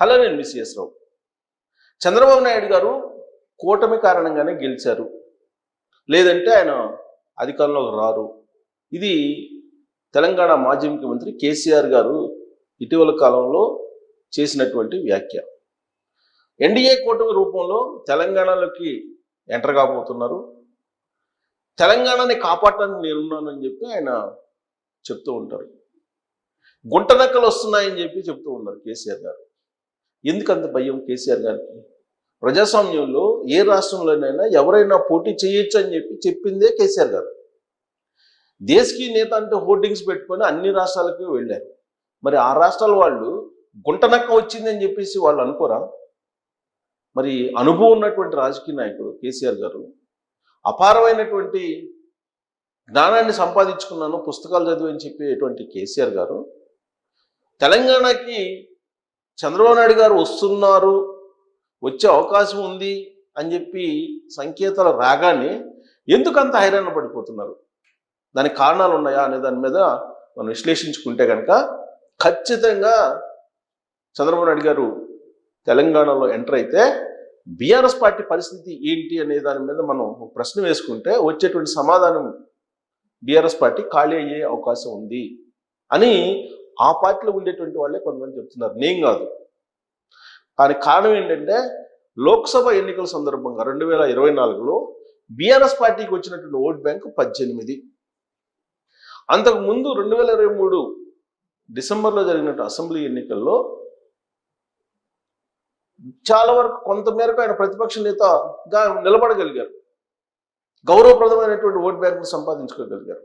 Hello నేను మిస్ఎస్ రావు. చంద్రబాబు నాయుడు గారు కూటమి కారణంగానే గెలిచారు. లేదంటే ఆయన అధికారంలోకి రారు. ఇది తెలంగాణ మాజీ ముఖ్యమంత్రి కేసీఆర్ గారు ఇటీవల కాలంలో చేసినటువంటి వ్యాఖ్య. ఎన్డీఏ కూటమి రూపంలో తెలంగాణలోకి ఎంటర్ కాబోతున్నారు. తెలంగాణని కాపాడటానికి నేనున్నానని చెప్పి ఆయన చెప్తూ ఉంటారు. గుంటనక్కలు వస్తున్నాయని చెప్పి చెప్తూ ఉన్నారు కేసీఆర్ గారు. ఎందుకంత భయం కేసీఆర్ గారికి? ప్రజాస్వామ్యంలో ఏ రాష్ట్రంలోనైనా ఎవరైనా పోటీ చేయొచ్చు అని చెప్పి చెప్పిందే కేసీఆర్ గారు. దేశకి నేత అంటే హోర్డింగ్స్ పెట్టుకొని అన్ని రాష్ట్రాలకు వెళ్ళారు. మరి ఆ రాష్ట్రాల వాళ్ళు గుంటనక్క వచ్చిందని చెప్పేసి వాళ్ళు అనుకోరా? మరి అనుభవం ఉన్నటువంటి రాజకీయ నాయకుడు కేసీఆర్ గారు అపారమైనటువంటి జ్ఞానాన్ని సంపాదించుకున్నాను పుస్తకాలు చదివని చెప్పేటువంటి కేసీఆర్ గారు తెలంగాణకి చంద్రబాబు నాయుడు గారు వస్తున్నారు వచ్చే అవకాశం ఉంది అని చెప్పి సంకేతాలు రాగానే ఎందుకు అంత హైరాణ పడిపోతున్నారు? దానికి కారణాలు ఉన్నాయా అనే దాని మీద మనం విశ్లేషించుకుంటే కనుక ఖచ్చితంగా చంద్రబాబు నాయుడు గారు తెలంగాణలో ఎంటర్ అయితే బీఆర్ఎస్ పార్టీ పరిస్థితి ఏంటి అనే దాని మీద మనం ప్రశ్న వేసుకుంటే వచ్చేటువంటి సమాధానం బీఆర్ఎస్ పార్టీ ఖాళీ అయ్యే అవకాశం ఉంది అని ఆ పార్టీలో ఉండేటువంటి వాళ్ళే కొంతమంది చెప్తున్నారు. నేను కాదు. కానీ కారణం ఏంటంటే లోక్సభ ఎన్నికల సందర్భంగా రెండు వేల ఇరవై నాలుగులో బీఆర్ఎస్ పార్టీకి వచ్చినటువంటి ఓట్ బ్యాంక్ పద్దెనిమిది. అంతకుముందు రెండు వేల ఇరవై మూడు డిసెంబర్లో జరిగినట్టు అసెంబ్లీ ఎన్నికల్లో చాలా వరకు కొంత మేరకు ఆయన ప్రతిపక్ష నేతగా నిలబడగలిగారు. గౌరవప్రదమైనటువంటి ఓట్ బ్యాంకును సంపాదించుకోగలిగారు.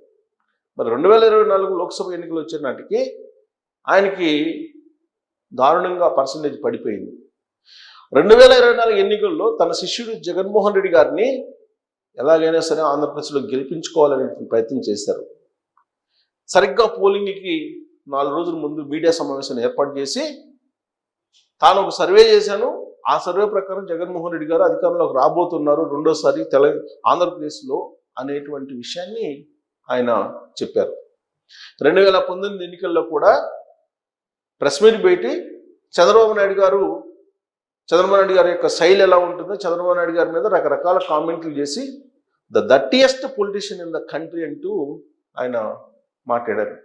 మరి రెండు వేల ఇరవై నాలుగు లోక్సభ ఎన్నికలు వచ్చే నాటికి ఆయనకి దారుణంగా పర్సంటేజ్ పడిపోయింది. రెండు వేల ఇరవై నాలుగు ఎన్నికల్లో తన శిష్యుడు జగన్మోహన్ రెడ్డి గారిని ఎలాగైనా సరే ఆంధ్రప్రదేశ్లో గెలిపించుకోవాలని ప్రయత్నం చేశారు. సరిగ్గా పోలింగ్కి నాలుగు రోజుల ముందు మీడియా సమావేశాన్ని ఏర్పాటు చేసి తాను ఒక సర్వే చేశాను. ఆ సర్వే ప్రకారం జగన్మోహన్ రెడ్డి గారు అధికారంలోకి రాబోతున్నారు. రెండోసారి తెల ఆంధ్రప్రదేశ్లో అనేటువంటి విషయాన్ని ఆయన చెప్పారు. రెండు వేల పంతొమ్మిది ఎన్నికల్లో కూడా ప్రెస్ మీట్ పెట్టి చంద్రబాబు నాయుడు గారు చంద్రబాబు నాయుడు గారి యొక్క శైలి ఎలా ఉంటుందో చంద్రబాబు నాయుడు గారి మీద రకరకాల కామెంట్లు చేసి the dirtiest politician in the country అంటూ ఆయన మాట్లాడారు.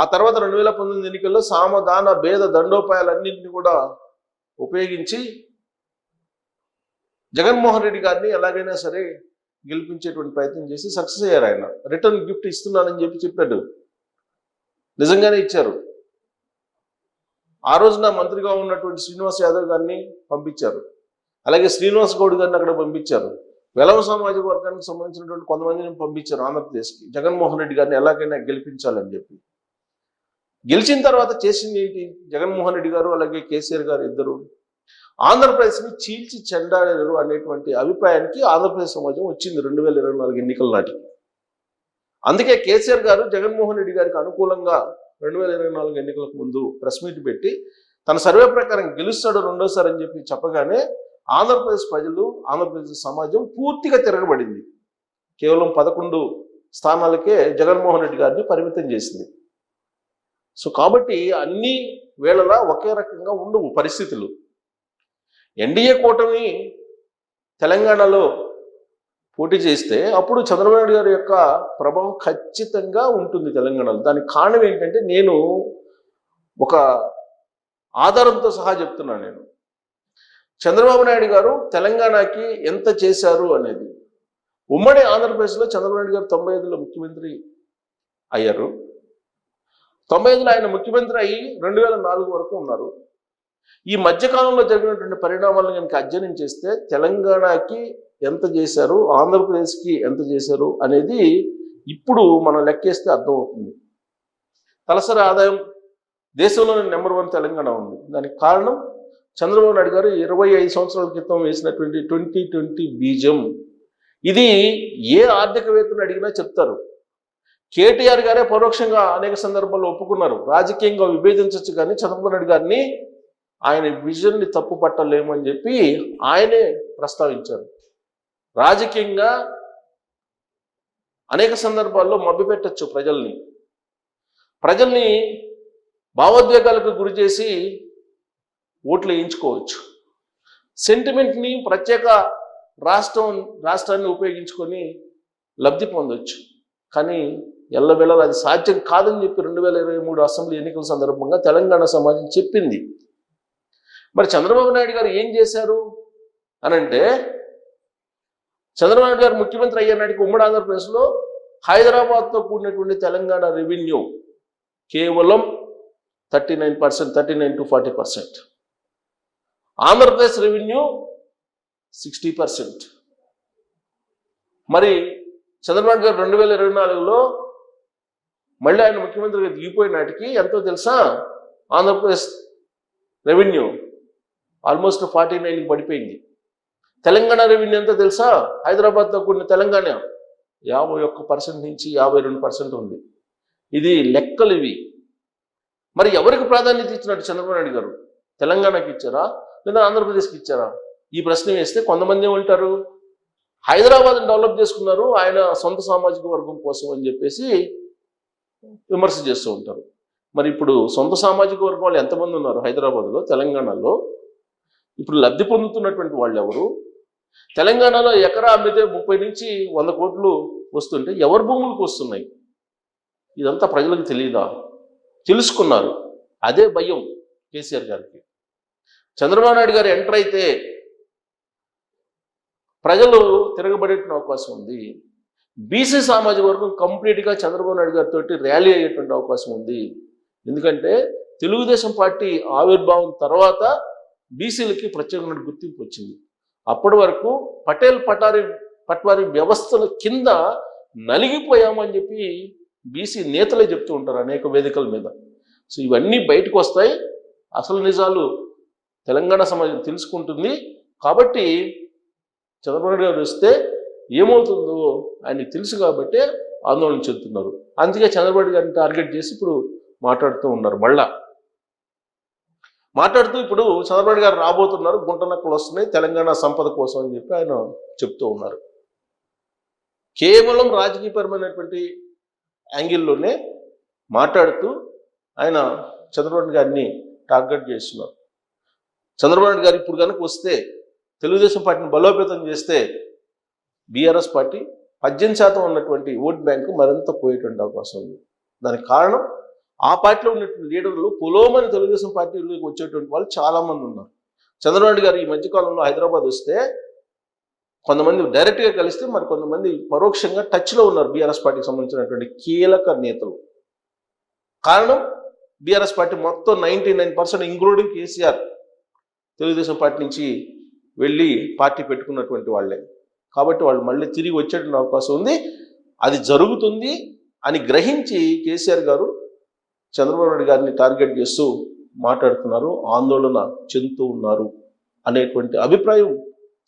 ఆ తర్వాత రెండు వేల పంతొమ్మిది ఎన్నికల్లో సామదాన భేద దండోపాయాలన్నింటినీ కూడా ఉపయోగించి జగన్మోహన్ రెడ్డి గారిని ఎలాగైనా సరే గెలిపించేటువంటి ప్రయత్నం చేసి సక్సెస్ అయ్యారు ఆయన. రిటర్న్ గిఫ్ట్ ఇస్తున్నానని చెప్పి చెప్పాడు. నిజంగానే ఇచ్చారు. ఆ రోజున మంత్రిగా ఉన్నటువంటి శ్రీనివాస్ యాదవ్ గారిని పంపించారు. అలాగే శ్రీనివాస్ గౌడ్ గారిని అక్కడ పంపించారు. వెలవ సామాజిక వర్గానికి సంబంధించినటువంటి కొంతమందిని పంపించారు ఆంధ్రప్రదేశ్కి. జగన్మోహన్ రెడ్డి గారిని ఎలాగైనా గెలిపించాలని చెప్పి. గెలిచిన తర్వాత చేసింది ఏంటి? జగన్మోహన్ రెడ్డి గారు అలాగే కేసీఆర్ గారు ఇద్దరు. ఆంధ్రప్రదేశ్ని చీల్చి చెండాడారు అనేటువంటి అభిప్రాయానికి ఆంధ్రప్రదేశ్ సమాజం వచ్చింది రెండు వేల ఇరవై నాలుగు ఎన్నికల నాటికి. అందుకే కేసీఆర్ గారు జగన్మోహన్ రెడ్డి గారికి అనుకూలంగా రెండు వేల ఇరవై నాలుగు ఎన్నికలకు ముందు ప్రెస్ మీట్ పెట్టి తన సర్వే ప్రకారం గెలుస్తాడు రెండోసారి అని చెప్పి చెప్పగానే ఆంధ్రప్రదేశ్ ప్రజలు ఆంధ్రప్రదేశ్ సమాజం పూర్తిగా తిరగబడింది. కేవలం పదకొండు స్థానాలకే జగన్మోహన్ రెడ్డి గారిని పరిమితం చేసింది. సో కాబట్టి అన్ని వేళలా ఒకే రకంగా ఉండవు పరిస్థితులు. ఎన్డీఏ కూటమి తెలంగాణలో పోటీ చేస్తే అప్పుడు చంద్రబాబు నాయుడు గారి యొక్క ప్రభావం ఖచ్చితంగా ఉంటుంది తెలంగాణలో. దానికి కారణం ఏంటంటే నేను ఒక ఆధారంతో సహా చెప్తున్నాను నేను. చంద్రబాబు నాయుడు గారు తెలంగాణకి ఎంత చేశారు అనేది. ఉమ్మడి ఆంధ్రప్రదేశ్లో చంద్రబాబు నాయుడు గారు తొంభై ఐదులో ముఖ్యమంత్రి అయ్యారు. తొంభై ఐదులో ఆయన ముఖ్యమంత్రి అయ్యి రెండు వేల నాలుగు వరకు ఉన్నారు. ఈ మధ్యకాలంలో జరిగినటువంటి పరిణామాలను కనుక అధ్యయనం చేస్తే తెలంగాణకి ఎంత చేశారు ఆంధ్రప్రదేశ్కి ఎంత చేశారు అనేది ఇప్పుడు మనం లెక్కేస్తే అర్థమవుతుంది. తలసరి ఆదాయం దేశంలోనే నెంబర్ వన్ తెలంగాణ ఉంది. దానికి కారణం చంద్రబాబు నాయుడు గారు ఇరవై ఐదు సంవత్సరాల క్రితం వేసినటువంటి ట్వంటీ ట్వంటీ బీజం. ఇది ఏ ఆర్థికవేత్తను అడిగినా చెప్తారు. కేటీఆర్ గారే పరోక్షంగా అనేక సందర్భాల్లో ఒప్పుకున్నారు. రాజకీయంగా విభేదించవచ్చు కానీ చంద్రబాబు నాయుడు గారిని ఆయన విజన్ని తప్పు పట్టలేమని చెప్పి ఆయనే ప్రస్తావించారు. రాజకీయంగా అనేక సందర్భాల్లో మభ్యపెట్టచ్చు ప్రజల్ని. ప్రజల్ని భావోద్వేగాలకు గురి చేసి ఓట్లు వేయించుకోవచ్చు. సెంటిమెంట్ని ప్రత్యేక రాష్ట్రం రాష్ట్రాన్ని ఉపయోగించుకొని లబ్ధి పొందొచ్చు. కానీ ఎల్లవేళలా అది సాధ్యం కాదని చెప్పి రెండు వేల ఇరవై మూడు అసెంబ్లీ ఎన్నికల సందర్భంగా తెలంగాణ సమాజం చెప్పింది. మరి చంద్రబాబు నాయుడు గారు ఏం చేశారు? అని అంటే చంద్రబాబు నాయుడు గారు ముఖ్యమంత్రి అయ్యే నాటికి ఉమ్మడి ఆంధ్రప్రదేశ్లో హైదరాబాద్తో కూడినటువంటి తెలంగాణ రెవెన్యూ కేవలం thirty nine percent thirty nine to forty percent Andhra Pradesh revenue sixty percent మరి చంద్రబాబు గారు రెండు వేల ఇరవై నాలుగులో మళ్ళీ ఆయన ముఖ్యమంత్రిగా దిగిపోయిన నాటికి ఎంతో తెలుసా? ఆంధ్రప్రదేశ్ రెవెన్యూ ఆల్మోస్ట్ ఫార్టీ నైన్కి పడిపోయింది. తెలంగాణ రెవెన్యూ ఎంత తెలుసా? హైదరాబాద్తో కూడిన తెలంగాణ యాభై ఒక్క పర్సెంట్ నుంచి యాభై రెండు పర్సెంట్ ఉంది. ఇది లెక్కలు ఇవి. మరి ఎవరికి ప్రాధాన్యత ఇచ్చినట్టు చంద్రబాబు నాయుడు గారు? తెలంగాణకి ఇచ్చారా? లేదా ఆంధ్రప్రదేశ్కి ఇచ్చారా? ఈ ప్రశ్న వేస్తే కొంతమంది ఉంటారు హైదరాబాద్ని డెవలప్ చేసుకున్నారు ఆయన సొంత సామాజిక వర్గం కోసం అని చెప్పేసి విమర్శ చేస్తూ ఉంటారు. మరి ఇప్పుడు సొంత సామాజిక వర్గం వాళ్ళు ఎంతమంది ఉన్నారు హైదరాబాద్లో తెలంగాణలో? ఇప్పుడు లబ్ధి పొందుతున్నటువంటి వాళ్ళు ఎవరు తెలంగాణలో ఎకరా అమ్మితే ముప్పై నుంచి వంద కోట్లు వస్తుంటే ఎవరి భూములకు వస్తున్నాయి ఇదంతా ప్రజలకు తెలియదా తెలుసుకున్నారు. అదే భయం కేసీఆర్ గారికి. చంద్రబాబు నాయుడు గారు ఎంటర్ అయితే ప్రజలు తిరగబడే అవకాశం ఉంది. బీసీ సామాజిక వర్గం కంప్లీట్గా చంద్రబాబు నాయుడు గారితో ర్యాలీ అయ్యేటువంటి అవకాశం ఉంది. ఎందుకంటే తెలుగుదేశం పార్టీ ఆవిర్భావం తర్వాత బీసీలకి ప్రత్యేకమైన గుర్తింపు వచ్చింది. అప్పటి వరకు పటేల్ పటారి పట్వారి వ్యవస్థల కింద నలిగిపోయామని చెప్పి బీసీ నేతలే చెప్తూ ఉంటారు అనేక వేదికల మీద. సో ఇవన్నీ బయటకు వస్తాయి. అసలు నిజాలు తెలంగాణ సమాజం తెలుసుకుంటుంది. కాబట్టి చంద్రబాబు నాయుడు గారు వస్తే ఏమవుతుందో ఆయన తెలుసు కాబట్టే ఆందోళన చెందుతున్నారు. అందుకే చంద్రబాబు గారిని టార్గెట్ చేసి ఇప్పుడు మాట్లాడుతూ ఉన్నారు. మళ్ళా మాట్లాడుతూ ఇప్పుడు చంద్రబాబు గారు రాబోతున్నారు గుంట నక్కలు వస్తున్నాయి తెలంగాణ సంపద కోసం అని చెప్పి ఆయన చెప్తూ ఉన్నారు. కేవలం రాజకీయపరమైనటువంటి యాంగిల్లోనే మాట్లాడుతూ ఆయన చంద్రబాబు గారిని టార్గెట్ చేస్తున్నారు. చంద్రబాబు గారు ఇప్పుడు కనుక వస్తే తెలుగుదేశం పార్టీని బలోపేతం చేస్తే బీఆర్ఎస్ పార్టీ పద్దెనిమిది శాతం ఉన్నటువంటి ఓట్ బ్యాంకు మరింత పోయేటువంటి అవకాశం ఉంది. దానికి కారణం ఆ పార్టీలో ఉన్నటువంటి లీడర్లు పొలోమని తెలుగుదేశం పార్టీలోకి వచ్చేటువంటి వాళ్ళు చాలామంది ఉన్నారు. చంద్రబాబు గారు ఈ మధ్యకాలంలో హైదరాబాద్ వస్తే కొంతమంది డైరెక్ట్గా కలిస్తే మరి కొంతమంది పరోక్షంగా టచ్లో ఉన్నారు బీఆర్ఎస్ పార్టీకి సంబంధించినటువంటి కీలక నేతలు. కారణం బీఆర్ఎస్ పార్టీ మొత్తం ninety nine percent including KCR. Telugu Desam party నుంచి వెళ్ళి పార్టీ పెట్టుకున్నటువంటి వాళ్ళే. కాబట్టి వాళ్ళు మళ్ళీ తిరిగి వచ్చేటువంటి అవకాశం ఉంది. అది జరుగుతుంది అని గ్రహించి కేసీఆర్ గారు చంద్రబాబు నాయుడు గారిని టార్గెట్ చేస్తూ మాట్లాడుతున్నారు ఆందోళన చెందుతూ ఉన్నారు అనేటువంటి అభిప్రాయం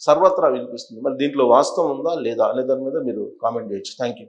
సర్వత్రా వినిపిస్తుంది. మరి దీంట్లో వాస్తవం ఉందా లేదా అనే దాని మీద మీరు కామెంట్ చేయొచ్చు. Thank you